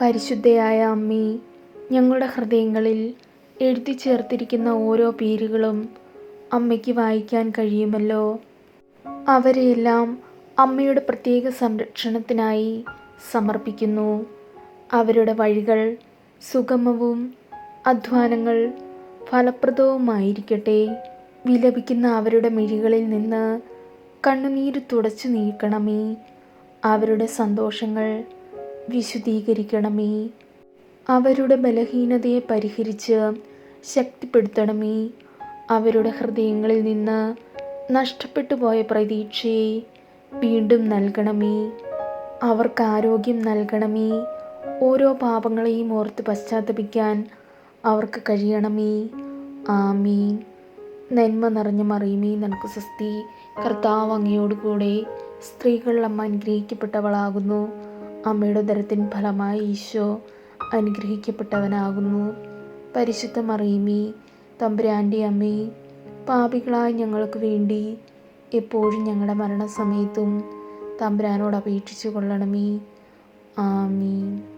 പരിശുദ്ധയായ അമ്മേ ഞങ്ങളുടെ ഹൃദയങ്ങളിൽ എഴുതി ചേർത്തിരിക്കുന്ന ഓരോ പേരുകളും അമ്മയ്ക്ക് വായിക്കാൻ കഴിയുമല്ലോ. അവരെയെല്ലാം അമ്മയുടെ പ്രത്യേക സംരക്ഷണത്തിനായി സമർപ്പിക്കുന്നു. അവരുടെ വഴികൾ സുഗമവും അധ്വാനങ്ങൾ ഫലപ്രദവുമായിരിക്കട്ടെ. വിലപിക്കുന്ന അവരുടെ മിഴികളിൽ നിന്ന് കണ്ണുനീര് തുടച്ചു നീക്കണമേ. അവരുടെ സന്തോഷങ്ങൾ വിശുദ്ധീകരിക്കണമേ. അവരുടെ ബലഹീനതയെ പരിഹരിച്ച് ശക്തിപ്പെടുത്തണമേ. അവരുടെ ഹൃദയങ്ങളിൽ നിന്ന് നഷ്ടപ്പെട്ടു പോയ പ്രതീക്ഷയെ വീണ്ടും നൽകണമേ. അവർക്ക് ആരോഗ്യം നൽകണമേ. ഓരോ പാപങ്ങളെയും ഓർത്ത് പശ്ചാത്തപിക്കാൻ അവർക്ക് കഴിയണമേ. ആമീൻ. നന്മ നിറഞ്ഞ മറിയുമേ നിനക്ക് സ്വസ്തി. കർത്താവ് അങ്ങയോടുകൂടെ സ്ത്രീകൾ അമ്മ അനുഗ്രഹിക്കപ്പെട്ടവളാകുന്നു. അമ്മയുടെ ഉദരത്തിൻ ഫലമായി ഈശോ അനുഗ്രഹിക്കപ്പെട്ടവനാകുന്നു. പരിശുദ്ധ മറീമി തമ്പുരാന്റെ അമ്മേ പാപികളായ ഞങ്ങൾക്ക് വേണ്ടി എപ്പോഴും ഞങ്ങളുടെ മരണസമയത്തും തമ്പുരാനോട് അപേക്ഷിച്ചു കൊള്ളണമേ ആമീൻ.